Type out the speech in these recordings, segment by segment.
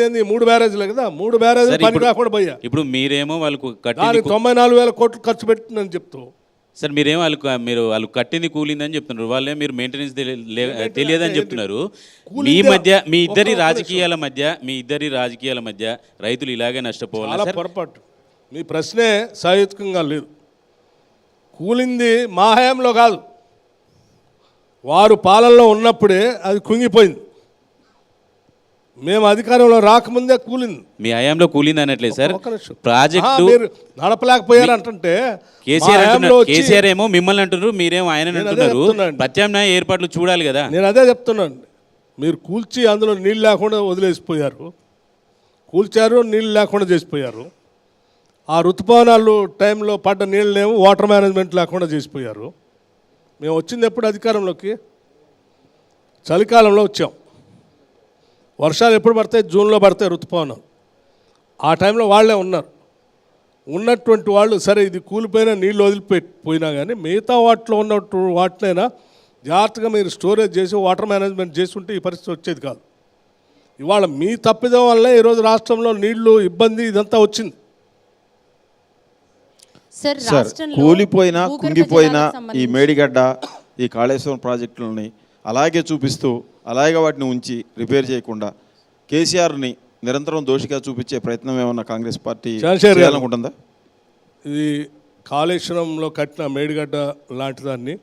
మూడు బ్యారేజ్లే కదా. మూడు బ్యారేజ్లు సరే, పని ఇప్పుడు- కాకుండా పోయా. ఇప్పుడు మీరేమో వాళ్ళకు కట్టింది దానికి తొంభై నాలుగు వేల కోట్లు ఖర్చు పెట్టిందని చెప్తూ. సార్ మీరేమో వాళ్ళకు మీరు వాళ్ళు కట్టింది కూలిందని చెప్తున్నారు. వాళ్ళే మీరు మెయింటెనెన్స్ తెలియదని చెప్తున్నారు. మీ కూలిందే. మధ్య మీ ఇద్దరి ఒక్క. రాజకీయాల మధ్య మీ ఇద్దరి రాజకీయాల మధ్య రైతులు ఇలాగే నష్టపోవాలి? చాలా సార్. పొరపాటు. మీ ప్రశ్నే సహేతుకంగా లేదు. కూలింది మా హయాంలో కాదు. వారు పాలనలో ఉన్నప్పుడే అది కుంగిపోయింది. మేము అధికారంలో రాకముందే కూలింది. మీ హయాంలో కూలింది అనట్లేదు సార్. ప్రాజెక్టు నడపలేకపోయారు అంటుంటే మా కేసీఆర్ కేసీఆర్ ఏమో మిమ్మల్ని అంటున్నారు మీరేమో ఆయన అంటున్నారు. ప్రత్యామ్నాయ ఏర్పాట్లు చూడాలి కదా. నేను అదే చెప్తున్నాను. మీరు కూల్చి అందులో నీళ్ళు లేకుండా వదిలేసిపోయారు. కూల్చారు నీళ్ళు లేకుండా చేసిపోయారు. ఆ ఋతుపవనాలు టైంలో పడ్డ నీళ్ళనేమో వాటర్ మేనేజ్మెంట్ లేకుండా చేసిపోయారు. మేము వచ్చింది ఎప్పుడు అధికారంలోకి చలికాలంలో వచ్చాం. వర్షాలు ఎప్పుడు పడతాయి? జూన్లో పడతాయి ఋతుపవనాలు ఆ టైంలో వాళ్ళే ఉన్నారు. ఉన్నటువంటి వాళ్ళు సరే ఇది కూలిపోయినా నీళ్ళు వదిలిపెట్టి పోయినా కానీ మిగతా వాటిలో ఉన్నట్టు వాటినైనా జాగ్రత్తగా మీరు స్టోరేజ్ చేసి వాటర్ మేనేజ్మెంట్ చేసి ఉంటే ఈ పరిస్థితి వచ్చేది కాదు. ఇవాళ మీ తప్పిదం వల్లే ఈరోజు రాష్ట్రంలో నీళ్ళు ఇబ్బంది ఇదంతా వచ్చింది. సార్ కూలిపోయిన కుంగిపోయిన ఈ మేడిగడ్డ ఈ కాళేశ్వరం ప్రాజెక్టులని అలాగే చూపిస్తూ అలాగే వాటిని ఉంచి రిపేర్ చేయకుండా కేసీఆర్ని నిరంతరం దోషిగా చూపించే ప్రయత్నం ఏమన్నా కాంగ్రెస్ పార్టీ. చేయాలనుకుంటుందా ఇది కాళేశ్వరంలో కట్టిన మేడిగడ్డ లాంటి దాన్ని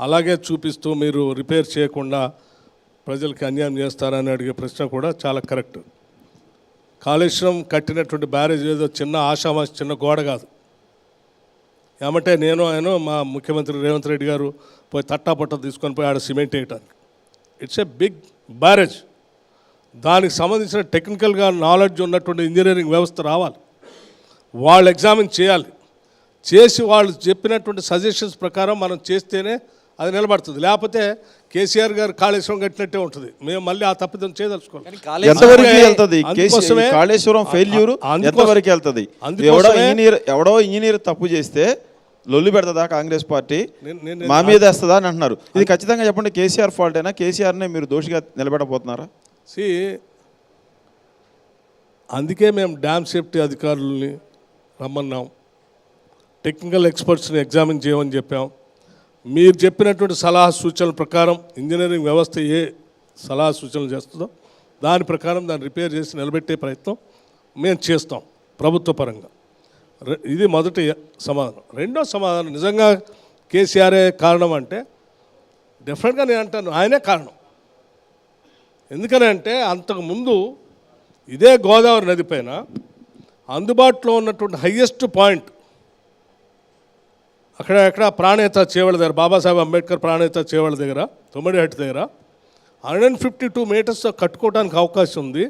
అలాగే చూపిస్తూ మీరు రిపేర్ చేయకుండా ప్రజలకు అన్యాయం చేస్తారని అడిగే ప్రశ్న కూడా చాలా కరెక్ట్ కాళేశ్వరం కట్టినటువంటి బ్యారేజ్ ఏదో చిన్న ఆషామాషి చిన్న గోడ కాదు ఏమంటే నేను ఆయన మా ముఖ్యమంత్రి రేవంత్ రెడ్డి గారు పోయి తట్టాపట్ట తీసుకొని పోయి ఆడ సిమెంట్ వేయటానికి. ఇట్స్ ఏ బిగ్ బ్యారేజ్ దానికి సంబంధించిన టెక్నికల్గా నాలెడ్జ్ ఉన్నటువంటి ఇంజనీరింగ్ వ్యవస్థ రావాలి. వాళ్ళు ఎగ్జామిన్ చేయాలి. చేసి వాళ్ళు చెప్పినటువంటి సజెషన్స్ ప్రకారం మనం చేస్తేనే అది నిలబడుతుంది. లేకపోతే కేసీఆర్ గారు కాళేశ్వరం కట్టినట్టే ఉంటుంది. మేము మళ్ళీ ఆ తప్పిదం చేయదలుచుకోవాలి ఎంతవరకు వెళ్తుంది. కాళేశ్వరం ఫెయిల్యూర్ అందుకోసం- ఎంతవరకు వెళ్తుంది? ఎవడో ఇంజనీర్ ఎవడో ఇంజనీర్ తప్పు చేస్తే లొల్లి పెడతదా కాంగ్రెస్ పార్టీ? మా మీద వేస్తుందా అని అంటున్నారు. ఇది ఖచ్చితంగా చెప్పండి కేసీఆర్ ఫాల్ట్ అయినా కేసీఆర్నే మీరు దోషిగా నిలబెట్టబోతున్నారా సి అందుకే మేము డ్యామ్ సేఫ్టీ అధికారులని రమ్మన్నాం. టెక్నికల్ ఎక్స్పర్ట్స్ని ఎగ్జామిన్ చేయమని చెప్పాం. మీరు చెప్పినటువంటి సలహా సూచనల ప్రకారం ఇంజనీరింగ్ వ్యవస్థ ఏ సలహా సూచనలు చేస్తుందో దాని ప్రకారం దాన్ని రిపేర్ చేసి నిలబెట్టే ప్రయత్నం మేము చేస్తాం ప్రభుత్వ పరంగా. ఇది మొదటి సమాధానం. రెండో సమాధానం నిజంగా కేసీఆరే కారణం అంటే డెఫినెట్గా నేను అంటాను ఆయనే కారణం. ఎందుకని అంటే అంతకుముందు ఇదే గోదావరి నది పైన అందుబాటులో ఉన్నటువంటి హయ్యెస్ట్ పాయింట్ అక్కడ ఎక్కడ ప్రాణేత చేవల దగ్గర బాబాసాహెబ్ అంబేద్కర్ ప్రాణేత చేవల దగ్గర తొమ్మిడిహట్టు దగ్గర hundred and fifty two metres కట్టుకోవడానికి అవకాశం ఉంది.